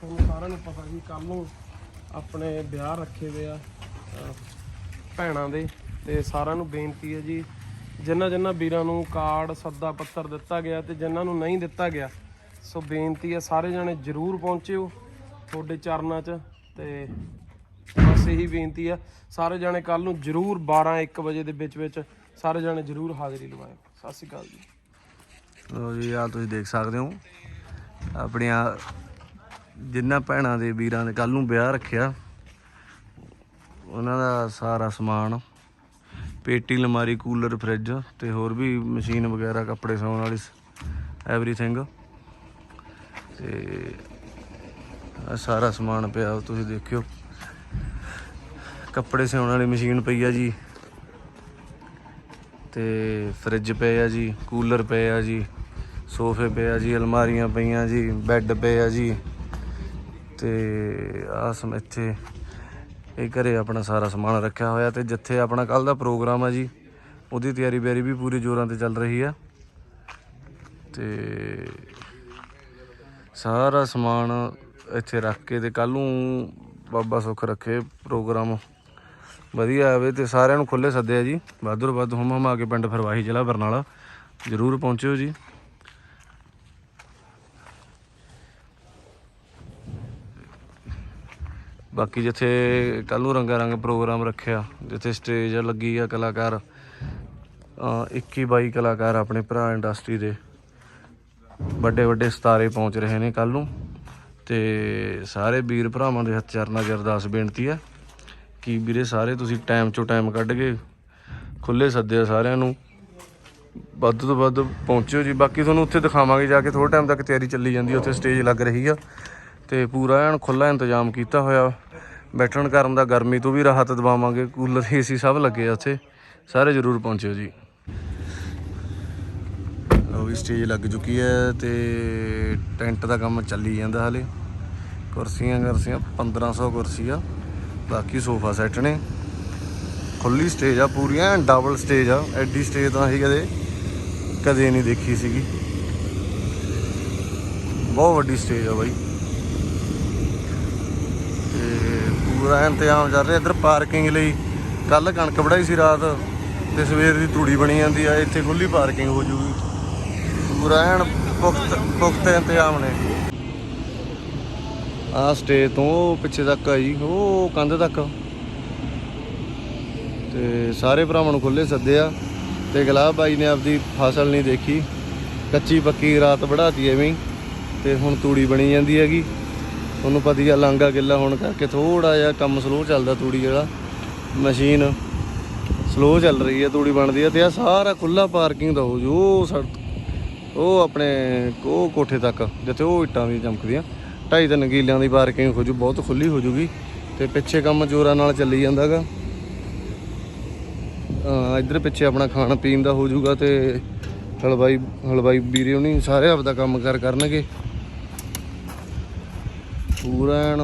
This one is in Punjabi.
ਤੁਹਾਨੂੰ ਸਾਰਿਆਂ ਨੂੰ ਪਤਾ ਜੀ ਕੱਲ ਨੂੰ ਆਪਣੇ ਵਿਆਹ ਰੱਖੇ ਹੋਏ ਆ ਭੈਣਾਂ ਦੇ, ਤੇ ਸਾਰਿਆਂ ਨੂੰ ਬੇਨਤੀ ਹੈ ਜੀ ਜਿਨ੍ਹਾਂ ਜਿਨ੍ਹਾਂ ਵੀਰਾਂ ਨੂੰ ਕਾਰਡ, ਸੱਦਾ ਪੱਤਰ ਦਿੱਤਾ ਗਿਆ ਤੇ ਜਿਨ੍ਹਾਂ ਨੂੰ ਨਹੀਂ ਦਿੱਤਾ ਗਿਆ, ਸੋ ਬੇਨਤੀ ਹੈ ਸਾਰੇ ਜਣੇ ਜਰੂਰ ਪਹੁੰਚਿਓ ਤੁਹਾਡੇ ਚਰਨਾਂ 'ਚ, ਤੇ ਬਸ ਇਹੀ ਬੇਨਤੀ ਆ ਸਾਰੇ ਜਣੇ ਕੱਲ ਨੂੰ ਜਰੂਰ 12 1 ਵਜੇ ਦੇ ਵਿੱਚ ਵਿੱਚ ਸਾਰੇ ਜਣੇ ਜਰੂਰ ਹਾਜ਼ਰੀ ਲਵਾਇਓ। ਸਤਿ ਸ਼੍ਰੀ ਅਕਾਲ ਜੀ। ਲੋ ਜੀ ਆ ਤੁਸੀਂ ਦੇਖ ਸਕਦੇ ਹੋ, ਆਪਣੀਆਂ ਜਿੰਨਾ ਭੈਣਾਂ ਦੇ ਵੀਰਾਂ ਦੇ ਕੱਲ ਨੂੰ ਵਿਆਹ ਰੱਖਿਆ, ਉਹਨਾਂ ਦਾ ਸਾਰਾ ਸਮਾਨ, ਪੇਟੀ ਲਮਾਰੀ ਕੂਲਰ, ਫ੍ਰਿਜ ਤੇ ਹੋਰ ਵੀ ਮਸ਼ੀਨ ਵਗੈਰਾ, ਕੱਪੜੇ ਸਿਉਣ ਵਾਲੀ ਐਵਰੀਥਿੰਗ ਤੇ ਆ ਸਾਰਾ ਸਮਾਨ ਪਿਆ, ਤੁਸੀਂ ਦੇਖਿਓ। ਕੱਪੜੇ ਸਿਉਣ ਵਾਲੀ ਮਸ਼ੀਨ ਪਈ ਆ ਜੀ। ਤੇ ਫ੍ਰਿਜ ਪਏ ਆ ਜੀ, ਕੂਲਰ ਪਏ ਆ ਜੀ, ਸੋਫੇ ਪਏ ਆ ਜੀ, ਅਲਮਾਰੀਆਂ ਪਈਆਂ ਜੀ, ਬੈੱਡ ਪਏ ਆ ਜੀ। ਤੇ ਆ ਸਮ, ਇੱਥੇ ਇਹ ਘਰੇ ਆਪਣਾ ਸਾਰਾ ਸਮਾਨ ਰੱਖਿਆ ਹੋਇਆ ਤੇ ਜਿੱਥੇ ਆਪਣਾ ਕੱਲ ਦਾ ਪ੍ਰੋਗਰਾਮ ਆ ਜੀ, ਉਹਦੀ ਤਿਆਰੀ ਬਿਆਰੀ ਵੀ ਪੂਰੀ ਜੋਰਾਂ ਤੇ ਚੱਲ ਰਹੀ ਆ। ਤੇ ਸਾਰਾ ਸਮਾਨ ਇੱਥੇ ਰੱਖ ਕੇ ਤੇ ਕੱਲ ਨੂੰ ਬਾਬਾ ਸੁੱਖ ਰੱਖੇ ਪ੍ਰੋਗਰਾਮ। ਵਧੀਆ ਆਵੇ ਤੇ ਸਾਰਿਆਂ ਨੂੰ ਖੁੱਲੇ ਸੱਦੇ ਆ ਜੀ। ਵਾਧੂ ਵੱਧ ਹੁਮ ਹੁਮਾ ਕੇ ਪਿੰਡ ਫਰਵਾਹੀ ਜ਼ਿਲ੍ਹਾ ਬਰਨਾਲਾ, ਜਰੂਰ ਪਹੁੰਚਿਓ ਜੀ। ਬਾਕੀ ਜਿੱਥੇ ਕੱਲ ਨੂੰ ਰੰਗਾ ਰੰਗ ਪ੍ਰੋਗਰਾਮ ਰੱਖਿਆ, ਜਿੱਥੇ ਸਟੇਜ ਲੱਗੀ ਆ ਕਲਾਕਾਰ ਅ 21 22 ਕਲਾਕਾਰ ਆਪਣੇ ਭਰਾ ਇੰਡਸਟਰੀ ਦੇ। ਵੱਡੇ ਵੱਡੇ ਸਤਾਰੇ ਪਹੁੰਚ ਰਹੇ ਨੇ ਕੱਲ ਨੂੰ ਤੇ ਸਾਰੇ ਵੀਰ ਭਰਾਵਾਂ ਦੇ ਹੱਥ ਚਰਨਾਂ 'ਚ ਅਰਦਾਸ ਬੇਨਤੀ ਹੈ ਕਿ ਵੀਰੇ ਸਾਰੇ ਤੁਸੀਂ ਟਾਈਮ ਚੋਂ ਟਾਈਮ ਕੱਢ ਕੇ ਖੁੱਲੇ ਸੱਦੇ ਆ ਸਾਰਿਆਂ ਨੂੰ। ਵੱਧ ਤੋਂ ਵੱਧ ਪਹੁੰਚਿਓ ਜੀ। ਬਾਕੀ ਤੁਹਾਨੂੰ ਉੱਥੇ ਦਿਖਾਵਾਂਗੇ ਜਾ ਕੇ ਥੋੜਾ ਟਾਈਮ ਤੱਕ ਤਿਆਰੀ ਚੱਲੀ ਜਾਂਦੀ ਉੱਥੇ ਸਟੇਜ ਲੱਗ ਰਹੀ ਆ। ਤੇ ਪੂਰਾ ਐਨ ਖੁੱਲਾ ਇੰਤਜ਼ਾਮ ਕੀਤਾ ਹੋਇਆ ਬੈਠਣ ਕਰਨ ਦਾ ਗਰਮੀ ਤੋਂ ਵੀ ਰਾਹਤ ਦਿਵਾਵਾਂਗੇ। ਕੂਲਰ, ਏਸੀ ਸਭ ਲੱਗੇ ਆ ਉੱਥੇ। ਸਾਰੇ ਜਰੂਰ ਪਹੁੰਚਿਓ ਜੀ। ਲਓ ਵੀ ਸਟੇਜ ਲੱਗ ਚੁੱਕੀ ਹੈ ਤੇ ਟੈਂਟ ਦਾ ਕੰਮ ਚੱਲੀ ਜਾਂਦਾ ਹਲੇ। ਕੁਰਸੀਆਂ ਕੁਰਸੀਆਂ 1500 ਕੁਰਸੀ ਆ। ਬਾਕੀ ਸੋਫਾ ਸੈੱਟ ਨੇ। ਖੁੱਲੀ ਸਟੇਜ ਆ ਪੂਰੀਆਂ ਡਬਲ ਸਟੇਜ ਆ। ਐਡੀ ਸਟੇਜ ਤਾਂ ਅਸੀਂ ਕਦੇ ਕਦੇ ਨਹੀਂ ਦੇਖੀ ਸੀਗੀ। ਬਹੁਤ ਵੱਡੀ ਸਟੇਜ ਆ ਬਾਈ ਤੇ ਪੂਰਾ ਇੰਤਜ਼ਾਮ ਚੱਲ ਰਿਹਾ। ਇੱਧਰ ਪਾਰਕਿੰਗ ਲਈ ਕੱਲ ਕਣਕ ਵਢਾਈ ਸੀ ਰਾਤ ਤੇ ਸਵੇਰ ਦੀ ਤੂੜੀ ਬਣੀ ਜਾਂਦੀ ਆ, ਇੱਥੇ ਖੁੱਲੀ ਪਾਰਕਿੰਗ ਹੋ ਜੂਗੀ। ਪੂਰਾ ਐਨ ਪੁਖਤ ਪੁਖਤ ਇੰਤਜ਼ਾਮ ਨੇ। ਆ ਸਟੇਜ ਤੋਂ ਪਿੱਛੇ ਤੱਕ ਆ ਜੀ, ਉਹ ਕੰਧ ਤੱਕ। ਤੇ ਸਾਰੇ ਭਰਾਵਾਂ ਨੂੰ ਖੁੱਲੇ ਸੱਦੇ ਆ ਤੇ ਗੁਲਾਬ ਬਾਈ ਨੇ ਆਪਦੀ ਫਸਲ ਨਹੀਂ ਦੇਖੀ। ਕੱਚੀ ਪੱਕੀ ਰਾਤ ਵੜਾਤੀ ਐਵੇਂ ਹੀ ਤੇ ਹੁਣ ਤੂੜੀ ਬਣੀ ਜਾਂਦੀ ਹੈਗੀ। ਤੁਹਾਨੂੰ ਪਤਾ ਹੀ ਆ ਲਾਂਗਾ ਗਿੱਲਾ ਹੋਣ ਕਰਕੇ ਥੋੜਾ ਜਿਹਾ ਕੰਮ ਸਲੋ ਚੱਲਦਾ ਤੂੜੀ ਵਾਲਾ। ਮਸ਼ੀਨ ਸਲੋ ਚੱਲ ਰਹੀ ਹੈ ਤੂੜੀ ਬਣਦੀ ਹੈ ਤੇ ਆ ਸਾਰਾ ਖੁੱਲਾ ਪਾਰਕਿੰਗ ਦਾ ਹੋ ਜੂ ਉਹ ਸੜਕ ਉਹ ਆਪਣੇ ਉਹ ਕੋਠੇ ਤੱਕ, ਜਿੱਥੇ ਉਹ ਇੱਟਾਂ ਵੀ ਚਮਕਦੀਆਂ। ਢਾਈ ਤਿੰਨ ਕਿੱਲਿਆਂ ਦੀ ਪਾਰਕਿੰਗ ਹੋ ਜੂ ਬਹੁਤ ਖੁੱਲੀ ਹੋ ਜੂਗੀ ਤੇ ਪਿੱਛੇ ਕੰਮ ਜੋਰਾਂ ਨਾਲ ਚੱਲੀ ਜਾਂਦਾਗਾ। ਹਾਂ ਇੱਧਰ ਪਿੱਛੇ ਆਪਣਾ ਖਾਣ ਪੀਣ ਦਾ ਹੋ ਜੂਗਾ ਤੇ ਹਲਵਾਈ ਹਲਵਾਈ ਵੀਰੇ ਹੁਣੀ ਸਾਰੇ ਆਪਦਾ ਕੰਮ ਕਰ ਕਰਨਗੇ। ਪੂਰਾ